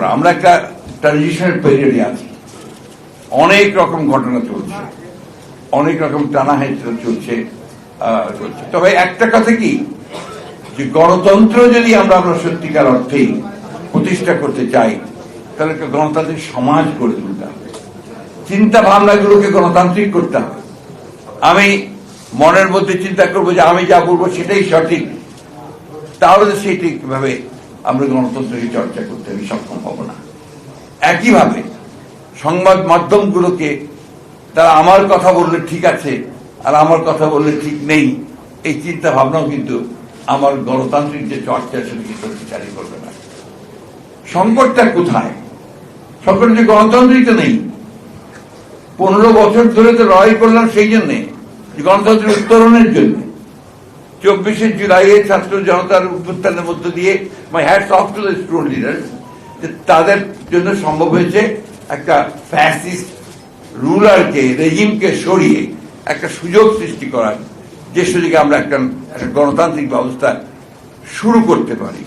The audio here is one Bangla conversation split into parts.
না আমরা একটা ট্রানজিশনের পিরিয়ডে আছি। অনেক রকম ঘটনা চলছে। অনেক রকম টানা হেঁচড়া চলছে চলছে। তবে একটা কথা কি? যে গণতন্ত্র যদি আমরা আমরা সত্যিকার অর্থে প্রতিষ্ঠা করতে চাই, তাহলে একটা গণতান্ত্রিক সমাজ গড়ে তুলতে হবে। চিন্তা ভাবনাগুলোকে গণতান্ত্রিক করতে হবে। আমি মনের মধ্যে চিন্তা করব যে আমি যা বলব সেটাই সঠিক। তাহলে তো সেটি কীভাবে আমরা গণতন্ত্রকে চর্চা করতে আমি সক্ষম হব না। একইভাবে সংবাদ মাধ্যমগুলোকে তারা আমার কথা বললে ঠিক আছে, আর আমার কথা বললে ঠিক নেই, এই চিন্তা ভাবনাও কিন্তু আমার গণতান্ত্রিক যে চর্চা সেটাকে শক্তিশালী করবে না। সংকটটা কোথায়? সংকট যে গণতান্ত্রিক তো নেই। পনেরো বছর ধরে তো লড়াই করলাম সেই জন্যে গণতন্ত্রের উত্তরণের জন্য। চব্বিশে জুলাইয়ে ছাত্র জনতার উত্থানের মধ্য দিয়ে my hats off to the student leader যে তাদের জন্য সম্ভব হয়েছে একটা ফ্যাসিস্ট রুলারকে রেজিমকে সরিয়ে একটা সুযোগ সৃষ্টি করার, যে সুযোগে আমরা একটা একটা গণতান্ত্রিক ব্যবস্থা শুরু করতে পারি।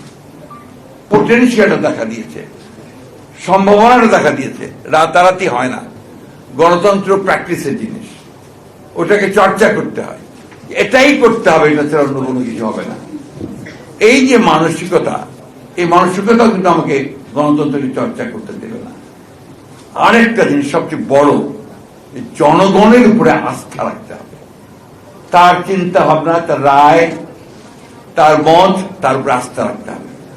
পোটেনশিয়ালটা দেখা দিয়েছে। সম্ভাবনাটা দেখা দিয়েছে। রাতারাতি হয় না। গণতন্ত্র প্র্যাকটিসের জিনিস। ওটাকে চর্চা করতে হয়। এটাই করতে হবে, এটা ছাড়া অন্য কোনো কিছু হবে না। এই যে মানসিকতা, এই মানসিকতা কিন্তু আমাকে গণতন্ত্রকে চর্চা করতে দেবে না। আরেকটা জিনিস সবচেয়ে বড় জনগণের উপরে আস্থা রাখতে হবে। তার চিন্তা ভাবনা, তার রায়, তার মত, তার উপরে আস্থা রাখতে হবে।